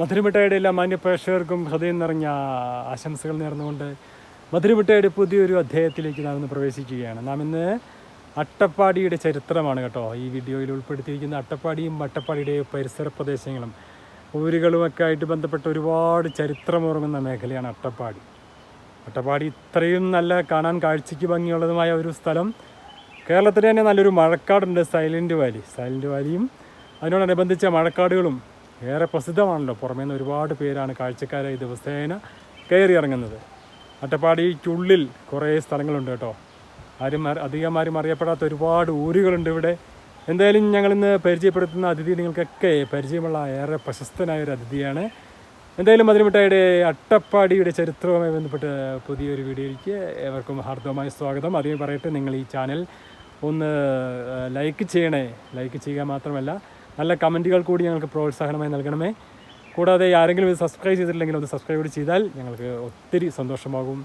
മധുരമിഠായിയുടെ എല്ലാ മാന്യപ്രേക്ഷകർക്കും ഹൃദയം നിറഞ്ഞ ആശംസകൾ നേർന്നുകൊണ്ട് മധുരമിട്ടായുടെ പുതിയൊരു അധ്യായത്തിലേക്ക് നാം ഇന്ന് പ്രവേശിക്കുകയാണ്. നാം ഇന്ന് അട്ടപ്പാടിയുടെ ചരിത്രമാണ് കേട്ടോ. ഈ വീഡിയോയിൽ ഉൾപ്പെടുത്തിയിരിക്കുന്ന അട്ടപ്പാടിയും അട്ടപ്പാടിയുടെ പരിസര പ്രദേശങ്ങളും ഊരുകളുമൊക്കെ ആയിട്ട് ബന്ധപ്പെട്ട ഒരുപാട് ചരിത്രമുറങ്ങുന്ന മേഖലയാണ് അട്ടപ്പാടി. അട്ടപ്പാടി ഇത്രയും നല്ല കാണാൻ കാഴ്ചയ്ക്ക് ഭംഗിയുള്ളതുമായ ഒരു സ്ഥലം. കേരളത്തിൽ തന്നെ നല്ലൊരു മഴക്കാടുണ്ട് സൈലന്റ് വാലി. സൈലന്റ് വാലിയും അതിനോടനുബന്ധിച്ച മഴക്കാടുകളും ഏറെ പ്രസിദ്ധമാണല്ലോ. പുറമേ നിന്ന് ഒരുപാട് പേരാണ് കാഴ്ചക്കാരായി ദിവസേന കയറി ഇറങ്ങുന്നത്. അട്ടപ്പാടിക്കുള്ളിൽ കുറേ സ്ഥലങ്ങളുണ്ട് കേട്ടോ. ആരും അധികം ആരും അറിയപ്പെടാത്ത ഒരുപാട് ഊരുകളുണ്ട് ഇവിടെ. എന്തായാലും ഞങ്ങളിന്ന് പരിചയപ്പെടുത്തുന്ന അതിഥി നിങ്ങൾക്കൊക്കെ പരിചയമുള്ള ഏറെ പ്രശസ്തനായ ഒരു അതിഥിയാണ്. എന്തായാലും മധുരമിട്ടായുടെ അട്ടപ്പാടിയുടെ ചരിത്രവുമായി ബന്ധപ്പെട്ട് പുതിയൊരു വീഡിയോയിലേക്ക് ഏവർക്കും ഹാർദവമായ സ്വാഗതം. ആദ്യം പറയട്ടെ നിങ്ങൾ ഈ ചാനൽ ഒന്ന് ലൈക്ക് ചെയ്യണേ. ലൈക്ക് ചെയ്യുക മാത്രമല്ല നല്ല കമന്റുകൾ കൂടി ഞങ്ങൾക്ക് പ്രോത്സാഹനമായി നൽകണമേ. കൂടാതെ ആരെങ്കിലും ഇത് സബ്സ്ക്രൈബ് ചെയ്തിട്ടില്ലെങ്കിൽ ഒന്ന് സബ്സ്ക്രൈബ് കൂടി ചെയ്താൽ ഞങ്ങൾക്ക് ഒത്തിരി സന്തോഷമാകും.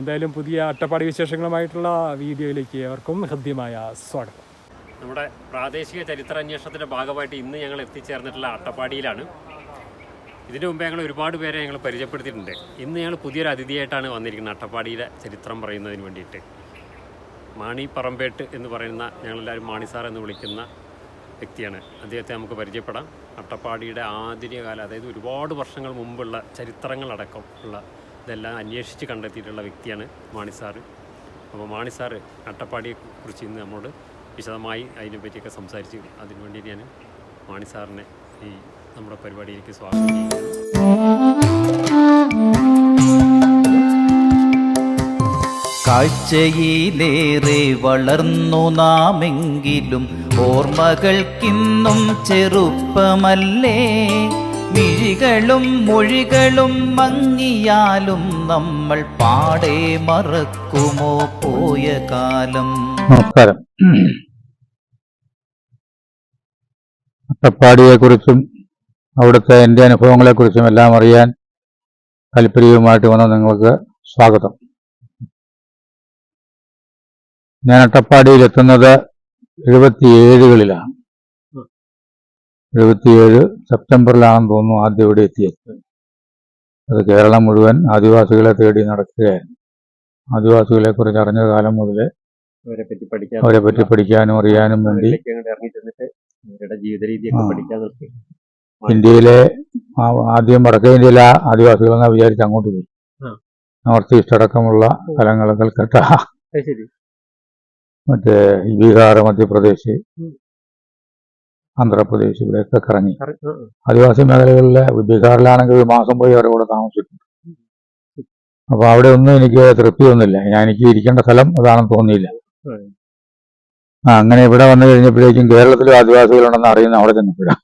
എന്തായാലും പുതിയ അട്ടപ്പാടി വിശേഷങ്ങളുമായിട്ടുള്ള വീഡിയോയിലേക്ക് ഏവർക്കും ഹൃദ്യമായ സ്വാഗതം. നമ്മുടെ പ്രാദേശിക ചരിത്ര ചരിത്രാന്വേഷണത്തിന്റെ ഭാഗമായിട്ട് ഇന്ന് ഞങ്ങൾ എത്തിച്ചേർന്നിട്ടുള്ള അട്ടപ്പാടിയിലാണ്. ഇതിനു മുമ്പേ ഞങ്ങൾ ഒരുപാട് പേരെ ഞങ്ങൾ പരിചയപ്പെടുത്തിയിട്ടുണ്ട്. ഇന്ന് ഞങ്ങൾ പുതിയൊരു അതിഥിയായിട്ടാണ് വന്നിരിക്കുന്നത് അട്ടപ്പാടിയിലെ ചരിത്രം പറയുന്നതിന് വേണ്ടിയിട്ട്. മാണി പറമ്പേട്ട് എന്ന് പറയുന്ന ഞങ്ങളെല്ലാവരും മാണി സാർ എന്ന് വിളിക്കുന്ന വ്യക്തിയാണ്. അദ്ദേഹത്തെ നമുക്ക് പരിചയപ്പെടാം. അട്ടപ്പാടിയുടെ ആധുനിക കാലം അതായത് ഒരുപാട് വർഷങ്ങൾ മുമ്പുള്ള ചരിത്രങ്ങളടക്കം ഉള്ള ഇതെല്ലാം അന്വേഷിച്ച് കണ്ടെത്തിയിട്ടുള്ള വ്യക്തിയാണ് മാണി സാറ്. അപ്പോൾ മാണി സാറ് അട്ടപ്പാടിയെക്കുറിച്ച് ഇന്ന് നമ്മോട് വിശദമായി അതിനെപ്പറ്റിയൊക്കെ സംസാരിച്ച് അതിനുവേണ്ടി ഞാൻ മാണി സാറിനെ ഈ നമ്മുടെ പരിപാടിയിലേക്ക് സ്വാഗതം കാഴ്ചയിലേറെ വളർന്നു നാമെങ്കിലും ഓർമ്മകൾക്കിന്നും ചെറുപ്പമല്ലേ. മിഴികളും മൊഴികളും മങ്ങിയാലും നമ്മൾ പാടെ മറക്കുമോ പോയ കാലം. നമസ്കാരം. അട്ടപ്പാടിയെക്കുറിച്ചും അവിടുത്തെ എന്റെ അനുഭവങ്ങളെക്കുറിച്ചും എല്ലാം അറിയാൻ താല്പര്യവുമായിട്ട് വന്ന നിങ്ങൾക്ക് സ്വാഗതം. ഞാൻ അട്ടപ്പാടിയിൽ എത്തുന്നത് എഴുപത്തിയേഴുകളിലാണ്. എഴുപത്തിയേഴ് സെപ്റ്റംബറിലാണെന്ന് തോന്നുന്നു ആദ്യം ഇവിടെ എത്തിയത്. അത് കേരളം മുഴുവൻ ആദിവാസികളെ തേടി നടക്കുകയായിരുന്നു. ആദിവാസികളെ കുറിച്ച് അറിഞ്ഞ കാലം മുതലേ അവരെ പറ്റി പഠിക്കാൻ അവരെ പറ്റി പഠിക്കാനും അറിയാനും വേണ്ടി ജീവിത രീതിയൊക്കെ പഠിക്കാൻ ഇന്ത്യയിലെ ആദ്യം വടക്കേ ഇന്ത്യയിലെ ആദിവാസികൾ എന്നാ വിചാരിച്ച് അങ്ങോട്ട് പോയി. നോർത്ത് ഈസ്റ്റ് അടക്കമുള്ള സ്ഥലങ്ങൾ കൽക്കട്ട അത് ശരി. മറ്റേ ബീഹാർ മധ്യപ്രദേശ്. ആന്ധ്രാപ്രദേശ് ഇവിടെയൊക്കെ കറങ്ങി. ആദിവാസി മേഖലകളിലെ ബീഹാറിലാണെങ്കിൽ ഒരു മാസം പോയി അവരെ കൂടെ താമസിച്ചിട്ടുണ്ട്. അപ്പൊ അവിടെ ഒന്നും എനിക്ക് തൃപ്തി ഒന്നുമില്ല ഞാൻ എനിക്ക് ഇരിക്കേണ്ട സ്ഥലം അതാണെന്ന് തോന്നിയില്ല. അങ്ങനെ ഇവിടെ വന്നു കഴിഞ്ഞപ്പോഴേക്കും കേരളത്തിലും ആദിവാസികളുണ്ടെന്ന് അറിയുന്ന അവിടെ ചെന്നപ്പോഴാണ്.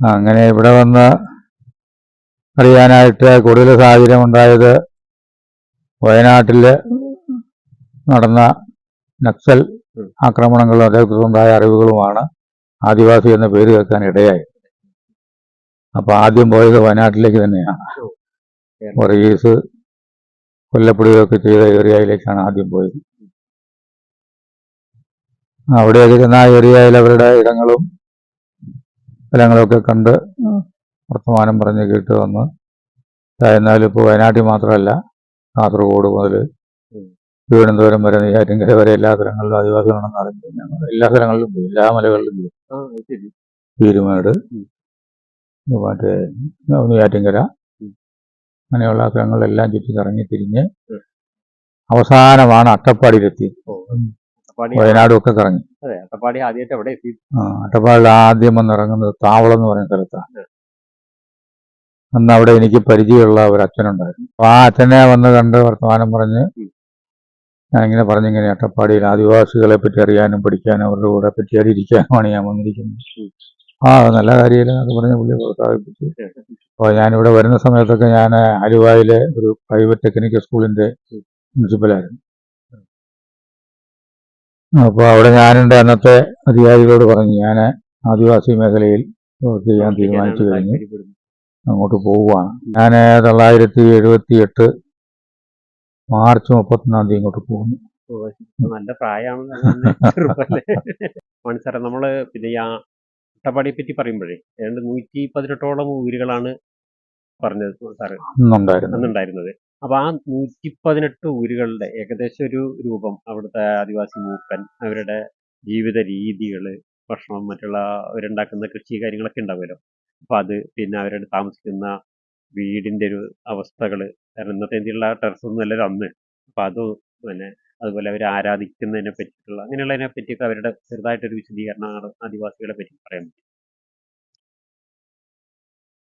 അങ്ങനെ ഇവിടെ വന്ന് അറിയാനായിട്ട് കൂടുതൽ സാഹചര്യം ഉണ്ടായത് വയനാട്ടിൽ നടന്ന നക്സൽ ആക്രമണങ്ങളും ആക്രമണങ്ങളും അതേക്കുറിച്ചുണ്ടായ അറിവുകളുമാണ് ആദിവാസി എന്ന പേര് കേൾക്കാൻ ഇടയായി. അപ്പൊ ആദ്യം പോയത് വയനാട്ടിലേക്ക് തന്നെയാണ്. വർഗീസ് കൊല്ലപ്പെടുകയൊക്കെ ചെയ്ത ഏരിയയിലേക്കാണ് ആദ്യം പോയത്. അവിടെയൊക്കെ ചെന്ന ആ ഏരിയയിൽ അവരുടെ ഇടങ്ങളും സ്ഥലങ്ങളൊക്കെ കണ്ട് വർത്തമാനം പറഞ്ഞ് കേട്ട് വന്ന്. എന്നാലും ഇപ്പോൾ വയനാട്ടിൽ മാത്രമല്ല കാസർഗോഡ് മുതൽ. തിരുവനന്തപുരം വരെ നെയ്യാറ്റിൻകര വരെ എല്ലാ സ്ഥലങ്ങളിലും ആദിവാസികളാണെന്ന് അറിഞ്ഞു ഞങ്ങൾ എല്ലാ സ്ഥലങ്ങളിലും പോയി. എല്ലാ മലകളിലും പോയി. പീരുമേട്. മറ്റേ നെയ്യാറ്റിൻകര. അങ്ങനെയുള്ള സ്ഥലങ്ങളിലെല്ലാം ചുറ്റി കറങ്ങി തിരിഞ്ഞ് അവസാനമാണ് അട്ടപ്പാടിയിലെത്തി. വയനാടും ഒക്കെ കറങ്ങി. അട്ടപ്പാടി ആദ്യമായിട്ട് എവിടെ എത്തി? ആ, അട്ടപ്പാടിയിൽ ആദ്യം വന്നിറങ്ങുന്നത് താവളം എന്ന് പറയുന്ന സ്ഥലത്താണ് അന്ന് അവിടെ എനിക്ക് പരിചയമുള്ള ഒരു അച്ഛനുണ്ടായിരുന്നു. അപ്പൊ ആ അച്ഛനെ വന്ന് കണ്ട് വർത്തമാനം പറഞ്ഞ് ഞാനിങ്ങനെ ഞാൻ ഇങ്ങനെ പറഞ്ഞിങ്ങനെ അട്ടപ്പാടിയിൽ ആദിവാസികളെ പറ്റി അറിയാനും പഠിക്കാനും അവരുടെ കൂടെ പറ്റി ഇരിക്കാനുമാണ് ഞാൻ വന്നിരിക്കുന്നത്. ആ നല്ല കാര്യമില്ല എന്നൊക്കെ പറഞ്ഞ് പുള്ളിയെ പ്രോത്സാഹിപ്പിച്ചു. അപ്പോൾ ഞാനിവിടെ വരുന്ന സമയത്തൊക്കെ ഞാൻ ആലുവായിലെ ഒരു പ്രൈവറ്റ് ടെക്നിക്കൽ സ്കൂളിന്റെ പ്രിൻസിപ്പലായിരുന്നു അപ്പോൾ അവിടെ ഞാനെന്റെ അന്നത്തെ അധികാരികളോട് പറഞ്ഞു ഞാൻ ആദിവാസി മേഖലയിൽ വർക്ക് ചെയ്യാൻ തീരുമാനിച്ചു കഴിഞ്ഞ്. അങ്ങോട്ട് പോവുകയാണ്. ഞാൻ തൊള്ളായിരത്തി എഴുപത്തി എട്ട് മാർച്ച് മുപ്പത്തൊന്നാം തീയതി ഇങ്ങോട്ട് പോകുന്നു. നല്ല പ്രായമാണ് സാറേ നമ്മൾ പിന്നെ ആ അട്ടപ്പാടിയെ പറ്റി പറയുമ്പോഴേ ഏതാണ്ട് നൂറ്റി പതിനെട്ടോളം ഊരുകളാണ് പറഞ്ഞത് സാറ്. അന്നുണ്ടായിരുന്നത്. അപ്പൊ ആ നൂറ്റി പതിനെട്ട് ഊരുകളുടെ ഏകദേശം ഒരു രൂപം അവിടുത്തെ ആദിവാസി മൂപ്പൻ അവരുടെ ജീവിത രീതികൾ ഭക്ഷണം മറ്റുള്ള അവരുണ്ടാക്കുന്ന കൃഷി കാര്യങ്ങളൊക്കെ ഉണ്ടാവുമല്ലോ. അപ്പൊ അത് പിന്നെ അവരുടെ താമസിക്കുന്ന വീടിന്റെ ഒരു അവസ്ഥകൾ കാരണം ഇന്നത്തെ ഇന്ത്യയിലുള്ള ടെറസ് അല്ലല്ലോ അന്ന്. അപ്പം അത് പിന്നെ അതുപോലെ അവർ ആരാധിക്കുന്നതിനെ പറ്റിയിട്ടുള്ള അങ്ങനെയുള്ളതിനെ പറ്റിയൊക്കെ അവരുടെ ചെറുതായിട്ടൊരു വിശദീകരണമാണ് ആദിവാസികളെ പറ്റി പറയാൻ പറ്റും.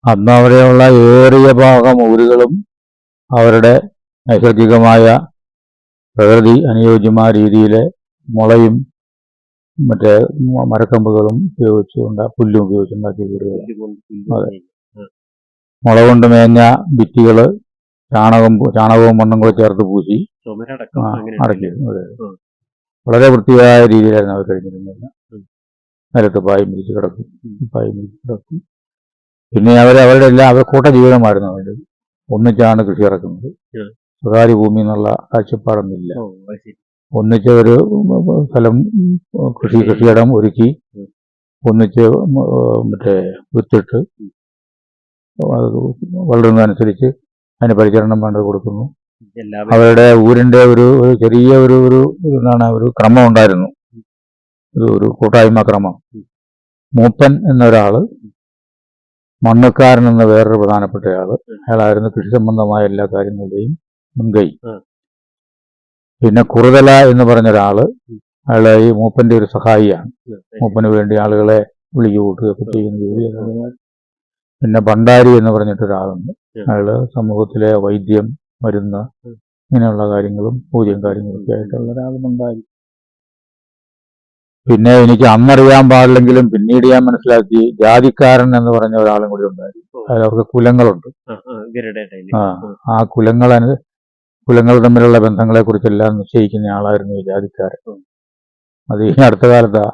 അന്ന് അവിടെയുള്ള ഏറിയ ഭാഗം ഊരുകളും അവരുടെ നൈസർഗികമായ പ്രകൃതി അനുയോജ്യമായ രീതിയിലെ മുളയും മറ്റേ മരക്കമ്പുകളും ഉപയോഗിച്ചുകൊണ്ട് പുല്ലും ഉപയോഗിച്ചുണ്ടാക്കിയ വീടുകൾ. മുളക് അതെ. മുള കൊണ്ട് മേഞ്ഞ ഭിത്തികൾ ചാണകം ചാണകവും മണ്ണും കൂടെ ചേർത്ത് പൂശി. അടക്കി. വളരെ വൃത്തിയായ രീതിയിലായിരുന്നു അവർ കഴിഞ്ഞിരുന്നത്. നിലത്ത് പായും വിരിച്ച് കിടക്കും. പായും വിരിച്ച് കിടക്കും. പിന്നെ അവർ അവരുടെ എല്ലാം അവർ കൂട്ട ജീവിതമായിരുന്നു അവരുടെ ഒന്നിച്ചാണ് കൃഷി ഇറക്കുന്നത് സ്വകാര്യ ഭൂമി എന്നുള്ള കാഴ്ചപ്പാടൊന്നുമില്ല. ഒന്നിച്ച് ഒരു സ്ഥലം കൃഷി കൃഷിയിടം ഒരുക്കി ഒന്നിച്ച് മറ്റേ വിത്തിട്ട് വളരുന്നതനുസരിച്ച് അതിന് പരിചരണം വേണ്ടത് കൊടുക്കുന്നു. അവരുടെ ഊരിന്റെ ഒരു ഒരു ചെറിയ ഒരു ഒരു എന്താണ് ഒരു ക്രമം ഉണ്ടായിരുന്നു. ഒരു ഒരു കൂട്ടായ്മ ക്രമം. മൂപ്പൻ എന്നൊരാൾ മണ്ണക്കാരൻ എന്ന വേറൊരു പ്രധാനപ്പെട്ടയാൾ അയാളായിരുന്നു കൃഷി സംബന്ധമായ എല്ലാ കാര്യങ്ങളുടെയും മുൻകൈ. പിന്നെ കുറുതല എന്ന് പറഞ്ഞ ഒരാൾ അയാൾ ഈ മൂപ്പന്റെ ഒരു സഹായിയാണ്. മൂപ്പന് വേണ്ടി ആളുകളെ വിളിച്ചു കൂട്ടുകയൊക്കെ ചെയ്യുന്ന ജോലി പിന്നെ ഭണ്ഡാരി എന്ന് പറഞ്ഞിട്ടൊരാളുണ്ട്. അയാൾ സമൂഹത്തിലെ വൈദ്യം മരുന്ന് ഇങ്ങനെയുള്ള കാര്യങ്ങളും പൂജയും കാര്യങ്ങളൊക്കെ ആയിട്ടുള്ള ഒരാൾ ഭണ്ഡാരി. പിന്നെ എനിക്ക് അന്നറിയാൻ പാടില്ലെങ്കിലും പിന്നീട് ഞാൻ മനസ്സിലാക്കി ജാതിക്കാരൻ എന്ന് പറഞ്ഞ ഒരാളും കൂടി ഉണ്ടായിരുന്നു. അതിൽ അവർക്ക് കുലങ്ങളുണ്ട്. ആ, ആ, കുലങ്ങൾ കുലങ്ങൾ തമ്മിലുള്ള ബന്ധങ്ങളെ കുറിച്ചെല്ലാം നിശ്ചയിക്കുന്ന ആളായിരുന്നു ജാതിക്കാരൻ. അത് ഈ അടുത്ത കാലത്താ.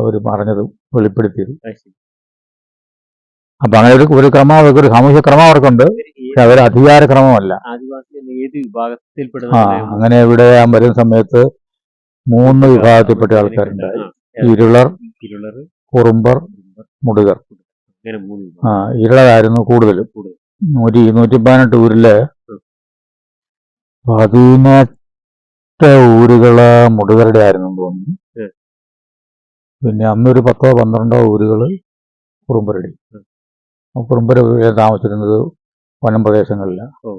അവർ പറഞ്ഞത് വെളിപ്പെടുത്തിയത്. അപ്പൊ അങ്ങനെ ഒരു ഒരു ക്രമം അവർക്ക് ഒരു സാമൂഹ്യ ക്രമം അവർക്കുണ്ട്. പക്ഷെ അവർ അധികാര ക്രമമല്ല. ആ അങ്ങനെ ഇവിടെ ഞാൻ വരുന്ന സമയത്ത് മൂന്ന് വിഭാഗത്തിൽപ്പെട്ട ആൾക്കാരുണ്ട് ഇരുളർ കുറുമ്പർ മുടുകർ. ആ ഇരുളരായിരുന്നു കൂടുതലും. കൂടുതൽ. നൂറ്റി നൂറ്റി പതിനെട്ട് ഊരിൽ. പതിനെട്ട് ഊരുകൾ മുടുകരുടെ ആയിരുന്നു തോന്നുന്നു. പിന്നെ അന്നൊരു പത്തോ പന്ത്രണ്ടോ ഊരുകൾ കുറുമ്പരുടെ. കുറുമ്പര താമസിച്ചിരുന്നത് വനം പ്രദേശങ്ങളിലാണ് ഓ.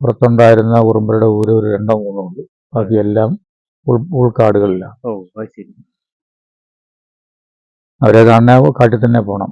പുറത്തുണ്ടായിരുന്ന കുറുമ്പരുടെ ഊര് ഒരു രണ്ടോ മൂന്നോ ഉണ്ട്. ബാക്കിയെല്ലാം ഉൾ ഉൾക്കാടുകളിലാണ് അവരെ കാണാൻ കാട്ടിൽ തന്നെ പോകണം